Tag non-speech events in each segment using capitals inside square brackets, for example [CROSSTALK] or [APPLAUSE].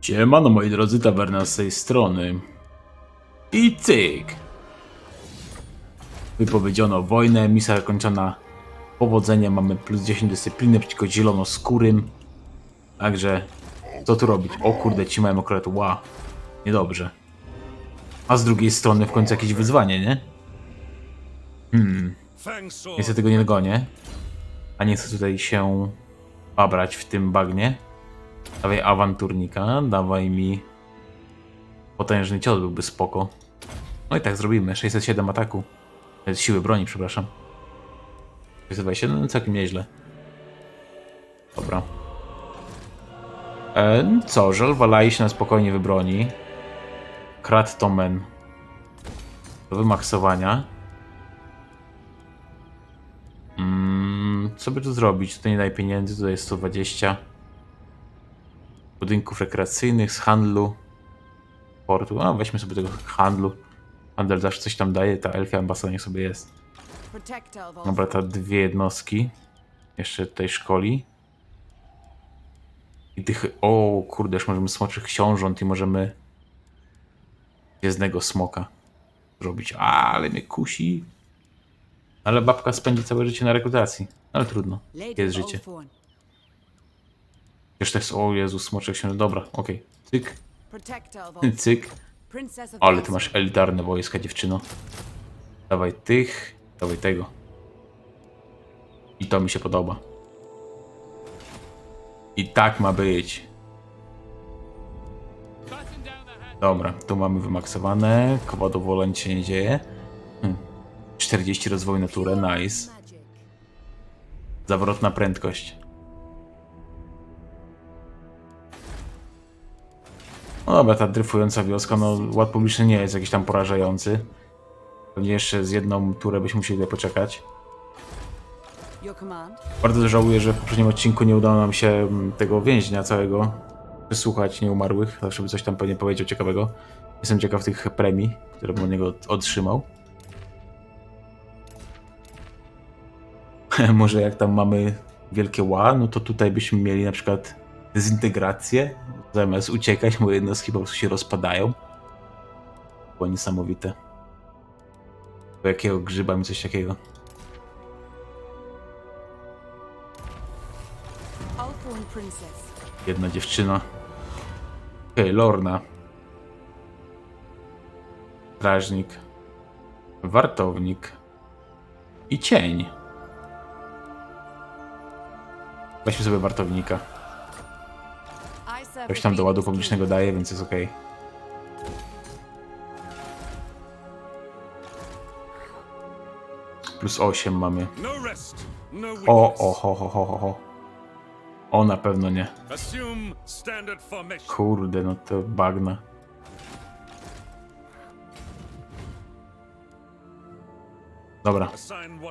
Siemano moi drodzy, tawerna z tej strony. I cyk! Wypowiedziono wojnę, misja zakończona powodzeniem, mamy plus 10 dyscypliny przeciwko zielonoskórym. Także, co tu robić? O kurde, ci mają akurat ła. Niedobrze. A z drugiej strony w końcu jakieś wyzwanie, nie? Hmm, niestety tego nie dogonię. A nie chcę tutaj się babrać w tym bagnie. Dawaj awanturnika, dawaj mi potężny cios byłby spoko. No i tak zrobimy, 607 ataku. E, Siły broni, przepraszam. 627, no całkiem nieźle. Dobra. E, no co, żel Walai się na spokojnie wybroni. Krat Tomen do wymaksowania. Mm, co by tu zrobić? Tutaj nie daje pieniędzy, tutaj jest 120 budynków rekreacyjnych, z handlu, portu. A weźmy sobie tego handlu. Handel zawsze coś tam daje, ta elfia ambasada niech sobie jest. Dobra, te dwie jednostki. Jeszcze tutaj szkoli. I tych. O kurde, już możemy smoczych książąt i możemy. Gwiezdnego smoka zrobić. Ale mnie kusi. Ale babka spędzi całe życie na rekrutacji. Ale trudno. Jest życie. Jeszcze jest. O Jezus, smoczych książąt. Dobra, okej. Cyk, Volvo. cyk. Of Ale ty masz elitarne wojska, dziewczyno. Dawaj tych, dawaj tego. I to mi się podoba. I tak ma być. Dobra, tu mamy wymaksowane. Kowadowoleń się nie dzieje. Hm. 40 rozwoju natury, nice. Zawrotna prędkość. No dobra, ta dryfująca wioska, no ład publiczny nie jest jakiś tam porażający. Pewnie jeszcze z jedną turę byśmy musieli poczekać. Bardzo żałuję, że w poprzednim odcinku nie udało nam się mm, tego więźnia całego przysłuchać nieumarłych, zawsze by coś tam pewnie powiedział ciekawego. Jestem ciekaw tych premii, które bym od niego otrzymał. [LAUGHS] Może jak tam mamy wielkie ła, no to tutaj byśmy mieli na przykład dezintegrację. Zamiast uciekać, moje jednostki po prostu się rozpadają. Było niesamowite. Po jakiego grzyba mi coś takiego. Jedna dziewczyna. Okej, Lorna. Strażnik. Wartownik. I cień. Weźmy sobie wartownika. Ktoś the tam do ładu publicznego daje, więc jest okej. Plus 8 mamy. No. No. O, o, ho, ho, ho, ho, ho. O, na pewno nie. Kurde, no to bagna. Dobra,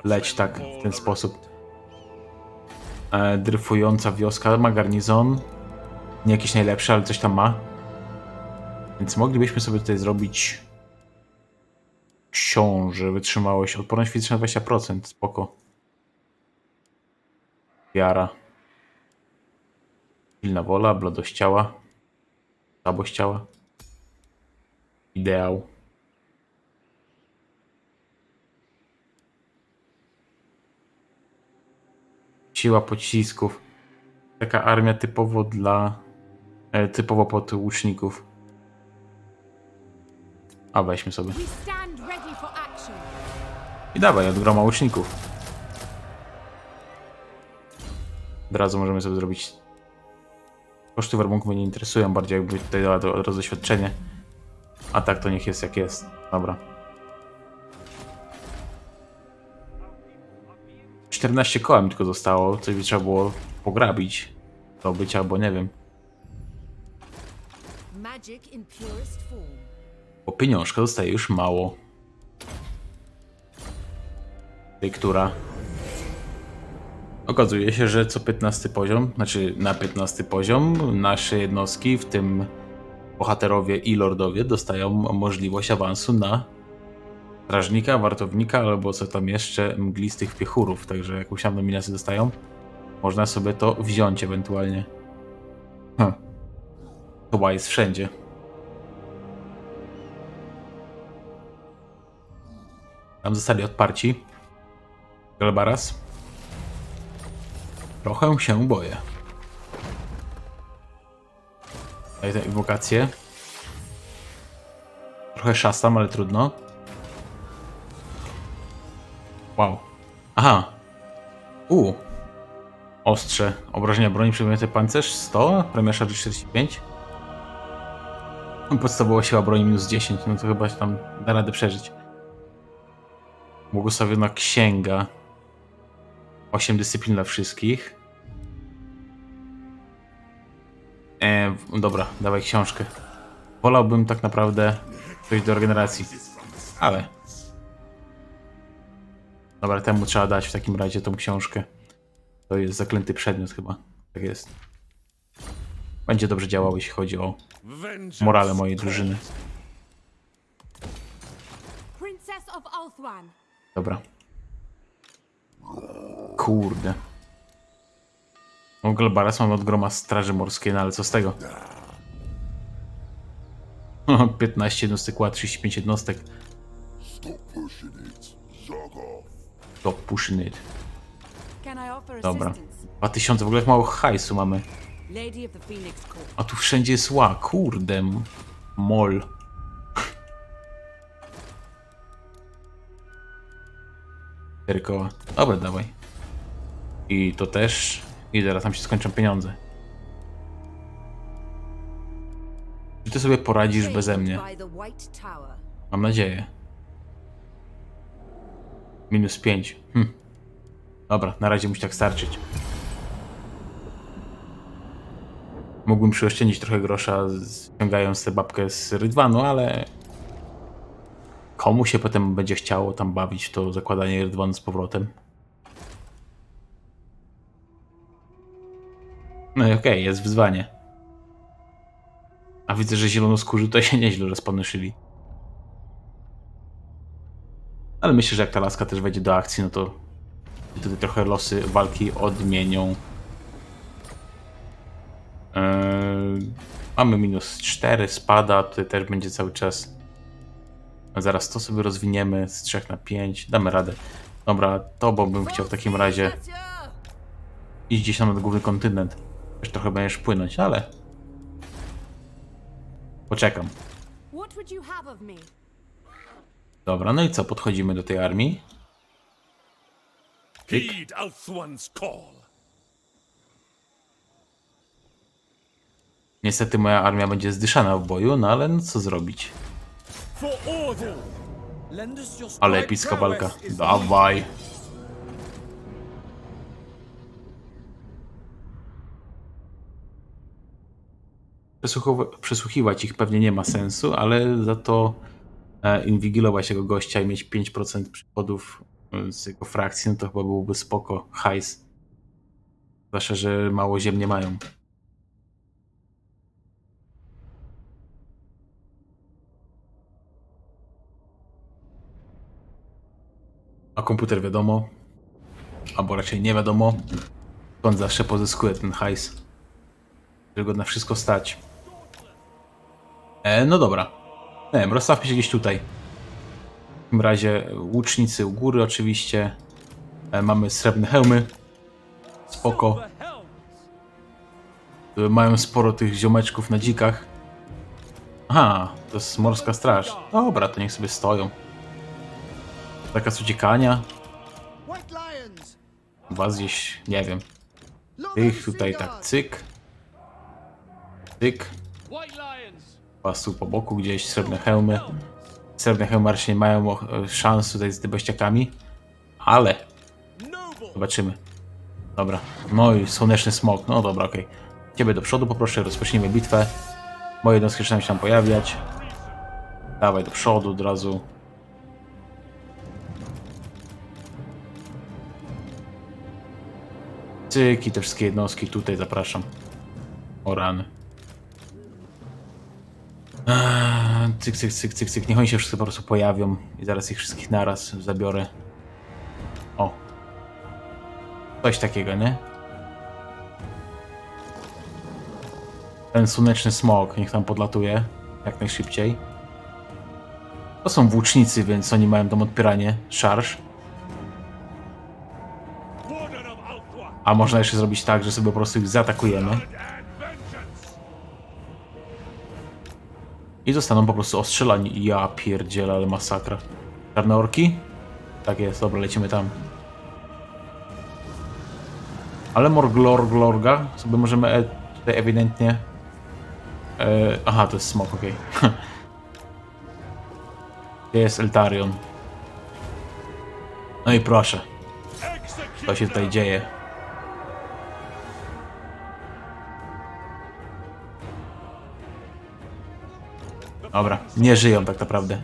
leć tak, w ten sposób. E, dryfująca wioska ma garnizon. Nie jakiś najlepszy, ale coś tam ma. Więc moglibyśmy sobie tutaj zrobić książę, wytrzymałość, odporność fizyczna 20%, spoko. Wiara. Silna wola, bladość ciała. Słabość ciała. Ideał. Siła pocisków. Taka armia typowo dla. E, typowo pod łuczników. A weźmy sobie. I dawaj, od groma łuczników. Od razu możemy sobie zrobić. Koszty warbunku mnie nie interesują, bardziej jakby tutaj dała to od razu doświadczenie. A tak to niech jest jak jest. Dobra. 14 koła mi tylko zostało, coś by trzeba było pograbić. Zdobyć albo nie wiem. Bo pieniążka zostaje już mało. Tej, która. Okazuje się, że co 15 poziom, znaczy na 15 poziom, nasze jednostki, w tym bohaterowie i lordowie, dostają możliwość awansu na strażnika, wartownika albo co tam jeszcze, mglistych piechurów. Także jakąś tam nominację dostają. Można sobie to wziąć ewentualnie. Hm. To jest wszędzie. Tam zostali odparci. Galbaras. Trochę się boję. Daję tę inwokację. Trochę szastam, ale trudno. Wow. Aha. U. Ostrze. Obrażenia broni przyjmujące pancerz 100, premia szarży 45. Podstawowa siła broni minus 10, no to chyba się tam da radę przeżyć. Błogosławiona księga. 8 dyscyplin dla wszystkich. E, dobra, dawaj książkę. Wolałbym tak naprawdę coś do regeneracji. Ale. Dobra, temu trzeba dać w takim razie tą książkę. To jest zaklęty przedmiot chyba. Tak jest. Będzie dobrze działało, jeśli chodzi o morale mojej drużyny. Dobra. Kurde. No, Galbaras mamy od groma Straży Morskiej, no ale co z tego? [LAUGHS] 15 jednostek, ła, 35 jednostek. Stop pushing it. Dobra. assistance? 2000, w ogóle mało hajsu mamy. A tu wszędzie jest ła, kurde. Mol. Cztery koła. Dobra, dawaj. I to też. I zaraz tam się skończą pieniądze. Czy ty sobie poradzisz beze mnie? Mam nadzieję. Minus 5. Hm. Dobra, na razie musi tak starczyć. Mógłbym przyoszczędzić trochę grosza, ściągając tę babkę z Rydwanu, ale... Komu się potem będzie chciało tam bawić to zakładanie Rydwanu z powrotem? No i okej, jest wyzwanie. A widzę, że zielonoskórzy to się nieźle rozpanoszyli. Ale myślę, że jak ta laska też wejdzie do akcji, no to wtedy trochę losy walki odmienią. Eee, mamy minus 4, spada, tutaj też będzie cały czas. A zaraz to sobie rozwiniemy z 3 na 5, damy radę. Dobra, to bo bym chciał w takim razie iść gdzieś tam na główny kontynent. Też trochę będziesz płynąć, ale poczekam. Dobra, no i co, podchodzimy do tej armii. Heed Niestety moja armia będzie zdyszana w boju, no ale no co zrobić? Ale epicka walka. Dawaj. Przesłuchiwać ich pewnie nie ma sensu, ale za to e, inwigilować tego gościa i mieć 5% przychodów e, z jego frakcji, no to chyba byłoby spoko. Hajs. Zwłaszcza, że mało ziem nie mają. A komputer wiadomo, albo raczej nie wiadomo, skąd zawsze pozyskuje ten hajs, żeby go na wszystko stać. E, no dobra. Nie wiem, rozstawmy się gdzieś tutaj. W takim razie łucznicy u góry oczywiście. E, mamy srebrne hełmy. Spoko. Mają sporo tych ziomeczków na dzikach. Aha, to jest morska straż. Dobra, to niech sobie stoją. Zakaz uciekania. Was gdzieś, nie wiem. Tych tutaj tak cyk. Cyk. Was tu po boku gdzieś, srebrne hełmy. Srebrne hełmy raczej nie mają e, szans tutaj z dybościakami. Ale zobaczymy. Dobra. No i słoneczny smok. No dobra, okej. Ciebie do przodu poproszę, rozpocznijmy bitwę. Moje jednostki zaczynają się tam pojawiać. Dawaj do przodu od razu. Cyk i te wszystkie jednostki tutaj zapraszam. O rany. Eee, Cyk, cyk, cyk, cyk, cyk. Niech oni się wszyscy po prostu pojawią i zaraz ich wszystkich naraz zabiorę. O. Coś takiego, nie? ten słoneczny smog niech tam podlatuje jak najszybciej. To są włócznicy, więc oni mają tam odpieranie, szarż. A można jeszcze zrobić tak, że sobie po prostu ich zaatakujemy i zostaną po prostu ostrzelani. Ja pierdzielę, ale masakra. Czarne orki? Tak jest, dobra, lecimy tam. Ale Morglorglorga sobie możemy e tutaj ewidentnie... E aha, to jest smok, okej. [LAUGHS] Gdzie jest Eltarion? No i proszę, co się tutaj dzieje? Dobra, nie żyją tak naprawdę.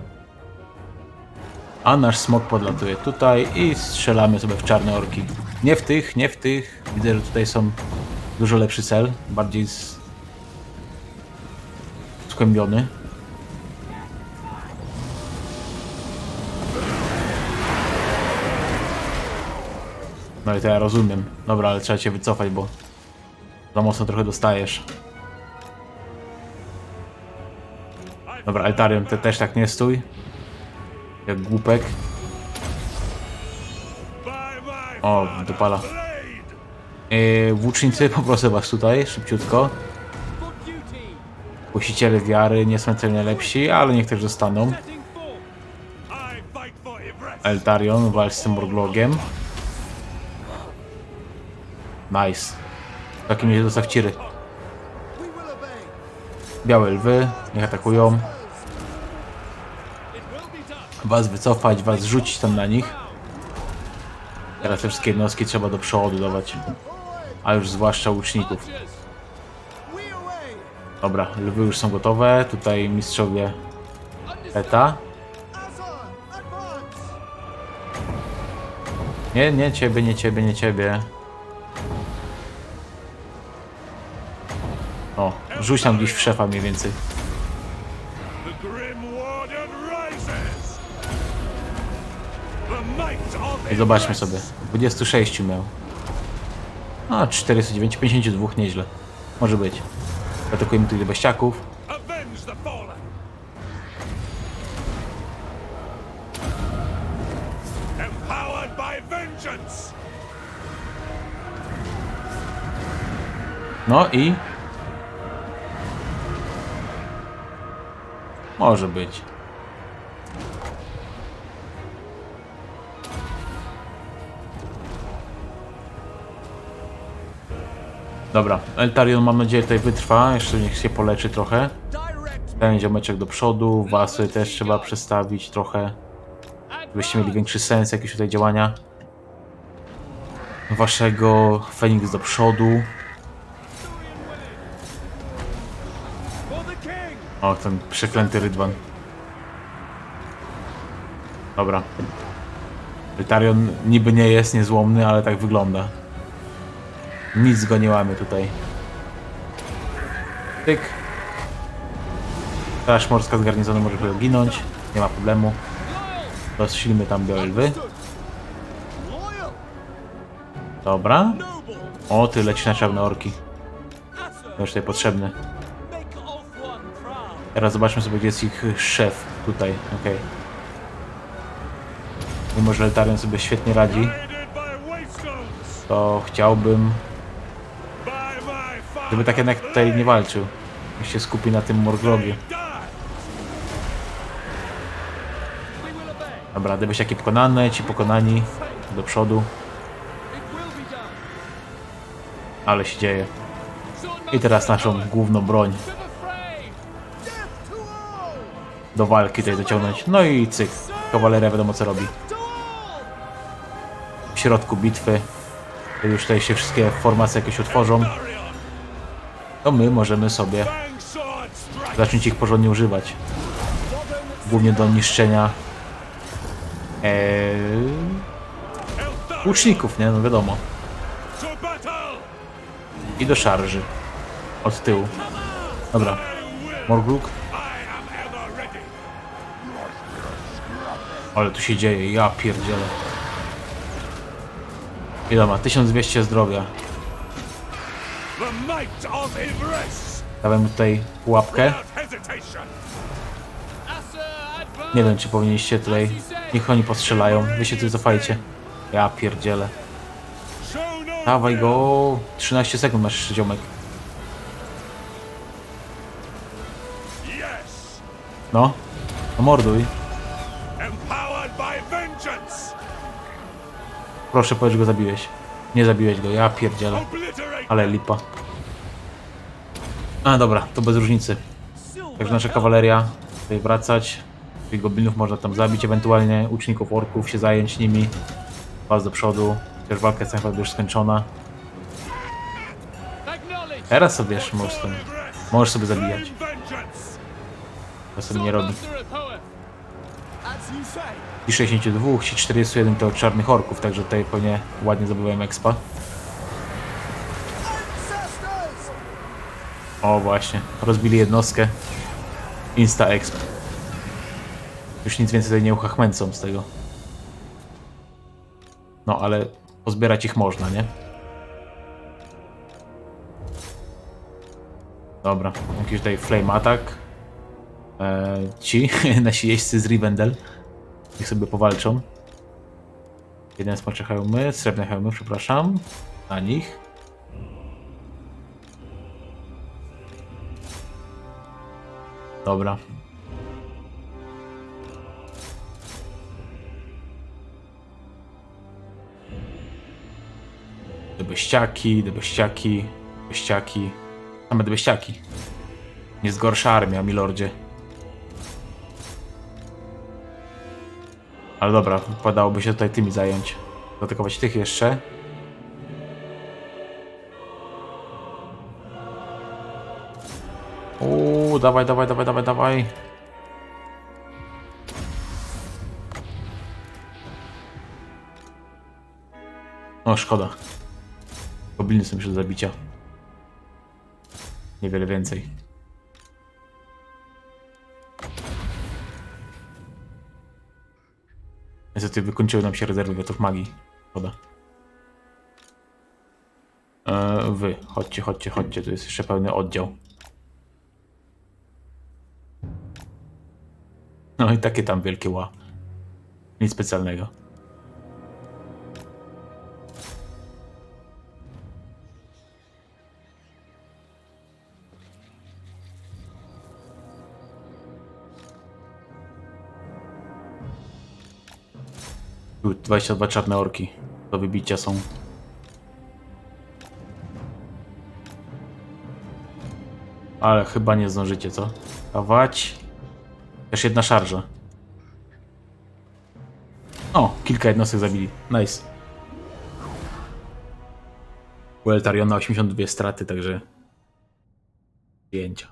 A nasz smok podlatuje tutaj i strzelamy sobie w czarne orki. Nie w tych, nie w tych. Widzę, że tutaj są dużo lepszy cel, bardziej z... skłębiony. No i to ja rozumiem. Dobra, ale trzeba cię wycofać, bo za mocno trochę dostajesz. Dobra, Altarion, ty też tak nie stój. Jak głupek. O, dopala. Yy, włócznicy, [LAUGHS] poproszę was tutaj, szybciutko. Głosiciele wiary nie są wcale najlepsi, ale niech też zostaną. Eltarion, walcz z tym Morglogiem. Nice. Takim razie dostaw ciry. Białe lwy, niech atakują. Was wycofać, was rzucić tam na nich. Teraz te wszystkie jednostki trzeba do przodu dawać. A już zwłaszcza łuczników. Dobra, lwy już są gotowe. Tutaj mistrzowie Eta. Nie, nie ciebie, nie ciebie, nie ciebie. Rzuć tam gdzieś w szefa mniej więcej. I zobaczmy sobie. 26 miał. A, 409, 52, nieźle. Może być. Atakujemy tych beściaków. No i... Może być. Dobra, Eltarion mam nadzieję tutaj wytrwa, jeszcze niech się poleczy trochę. Ten ziomeczek do przodu, was tutaj też trzeba przestawić trochę, żebyście mieli większy sens jakieś tutaj działania. Waszego Feniks do przodu. O, ten przeklęty rydwan. Dobra. Rytarion niby nie jest niezłomny, ale tak wygląda. Nic go nie łamie tutaj. Tyk. Straż morska z garnizonu może ginąć. Nie ma problemu. Rozsilimy tam białe lwy. Dobra. O, ty leci na czarne orki. To już tutaj potrzebny. Teraz zobaczmy sobie, gdzie jest ich szef. Tutaj, okej. Mimo, że Eltarion sobie świetnie radzi, to chciałbym, żeby tak jednak tutaj nie walczył. Niech się skupi na tym obey. Dobra, gdybyś jakie pokonane, ci pokonani do przodu, ale się dzieje. I teraz naszą główną broń do walki tutaj dociągnąć. No i cyk, kawaleria wiadomo co robi. W środku bitwy, już tutaj się wszystkie formacje jakieś utworzą, to my możemy sobie zacząć ich porządnie używać. Głównie do niszczenia ee, łuczników, nie? No wiadomo. I do szarży. Od tyłu. Dobra. Morgluk. Ale tu się dzieje, ja pierdzielę. Ile ma? 1200 zdrowia. Dawaj mu tutaj pułapkę. Nie wiem, czy powinniście tutaj... Niech oni postrzelają. Wy się tu cofajcie. Ja pierdzielę. No Dawaj go! 13 sekund masz ziomek. No. No morduj. Proszę, powiedz, go zabiłeś. Nie zabiłeś go, ja pierdzielę. Ale lipa. A dobra, to bez różnicy. Także nasza kawaleria tutaj wracać. Tych goblinów można tam zabić, ewentualnie uczniów orków się zająć nimi. Was do przodu. Chociaż walka jest naprawdę już skończona. Teraz sobie wiesz, możesz, możesz sobie zabijać. To sobie nie robi. I 62, ci 41 to czarnych orków, także tutaj pewnie ładnie zdobywałem expa. O właśnie, rozbili jednostkę. Insta exp. Już nic więcej tutaj nie uchachmęcą z tego. No ale pozbierać ich można, nie? Dobra, jakiś tutaj flame attack. Eee, ci, [LAUGHS] nasi jeźdźcy z Rivendell. Niech sobie powalczą. Jeden smocze hełmy, srebrne hełmy, przepraszam. Na nich. Dobra. Debeściaki, debeściaki, debeściaki. Same debeściaki. Nie jest gorsza armia, milordzie. Ale dobra, wypadałoby się tutaj tymi zająć. Zaatakować tych jeszcze. Uuu, dawaj, dawaj, dawaj, dawaj, dawaj. O, szkoda. Gobliny są już do zabicia. Niewiele więcej. Niestety wykończyły nam się rezerwy wiatrów magii. Szkoda. E, wy, chodźcie, chodźcie, chodźcie. Tu jest jeszcze pełny oddział. No i takie tam wielkie ła. Nic specjalnego. 22 czarne orki. Do wybicia są. Ale chyba nie zdążycie, co? Dawać. Też jedna szarża. O, kilka jednostek zabili. Nice. U Eltariona 82 straty, także... Zdjęcia.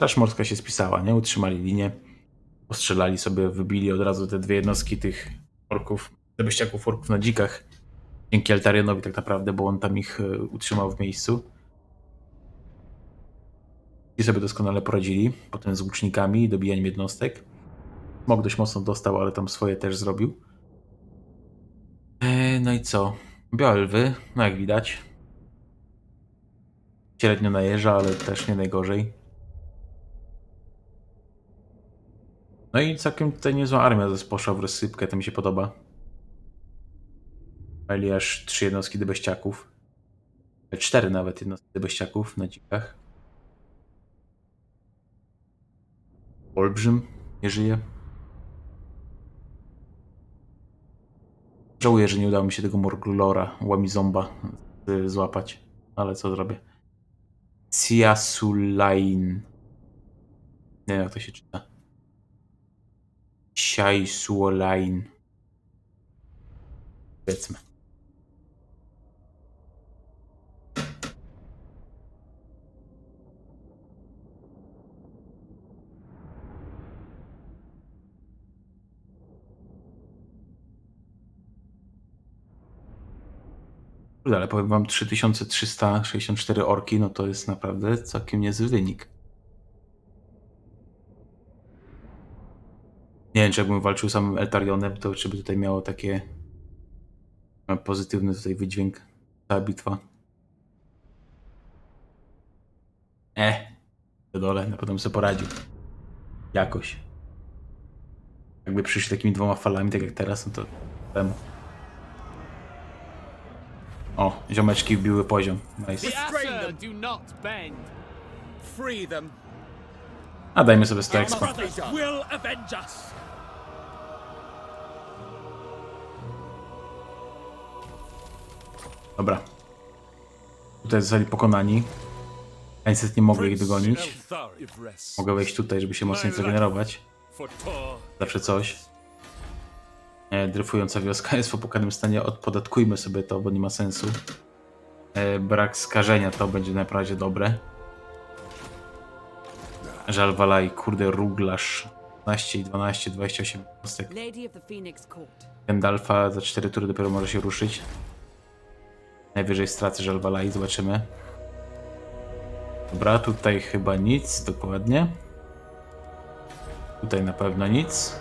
Straż Morska się spisała, nie? Utrzymali linię. Postrzelali sobie, wybili od razu te dwie jednostki tych orków, debeściaków orków na dzikach. Dzięki Altarionowi tak naprawdę, bo on tam ich e, utrzymał w miejscu. I sobie doskonale poradzili. Potem z łucznikami i dobijaniem jednostek. Smok dość mocno dostał, ale tam swoje też zrobił. E, no i co? Białe lwy, no jak widać. Średnio najeżdża, ale też nie najgorzej. No i całkiem tutaj niezła armia poszła w rozsypkę, to mi się podoba. Mieli aż trzy jednostki debeściaków. E, Cztery nawet jednostki debeściaków na dzikach. Olbrzym nie żyje. Żałuję, że nie udało mi się tego Morglora, Łamizomba złapać. Ale co zrobię? Siasulain. Nie wiem jak to się czyta. Siaisuolain. Powiedzmy. Kurde, Ale powiem wam, 3364 orki, no to jest naprawdę całkiem niezły wynik. Nie wiem, czy jakbym walczył samym Eltarionem, to czy by tutaj miało takie e, pozytywny tutaj wydźwięk ta bitwa. E, do dole, na pewno sobie poradził. Jakoś. Jakby przyszli takimi dwoma falami, tak jak teraz, no to temu. O, ziomeczki wbiły poziom. Nice. A dajmy sobie 100 expa. Dobra. Tutaj zostali pokonani. Ja niestety nie mogę ich dogonić. Mogę wejść tutaj, żeby się mocniej zregenerować. Zawsze coś. E, dryfująca wioska jest w opłakanym stanie. Odpodatkujmy sobie to, bo nie ma sensu. E, brak skażenia to będzie naprawdę dobre. Żal Walaj, kurde, ruglasz. 12 i 12, 28 jednostek. Lady of the Phoenix Court. Gandalfa za 4 tury dopiero może się ruszyć. Najwyżej stracę żal Walai, zobaczymy. Dobra, tutaj chyba nic, dokładnie. Tutaj na pewno nic.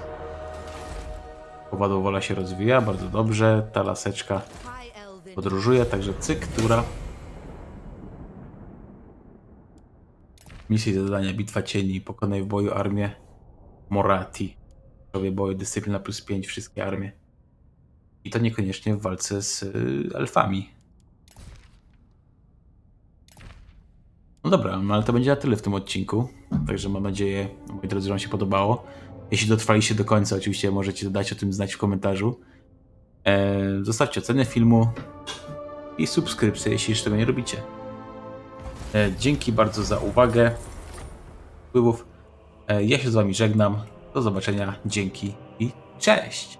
Powadowola się rozwija, bardzo dobrze. Ta laseczka podróżuje, także cyk, która. Misje i zadania, bitwa cieni, pokonaj w boju armię Morati. Robię boju, dyscyplina plus 5, wszystkie armie. I to niekoniecznie w walce z y, elfami. No dobra, no ale to będzie na tyle w tym odcinku. Także mam nadzieję, moi drodzy, że Wam się podobało. Jeśli dotrwaliście do końca, oczywiście możecie dać o tym znać w komentarzu. E, zostawcie ocenę filmu i subskrypcję, jeśli jeszcze tego nie robicie. E, dzięki bardzo za uwagę. Wpływów. E, ja się z Wami żegnam. Do zobaczenia. Dzięki i cześć!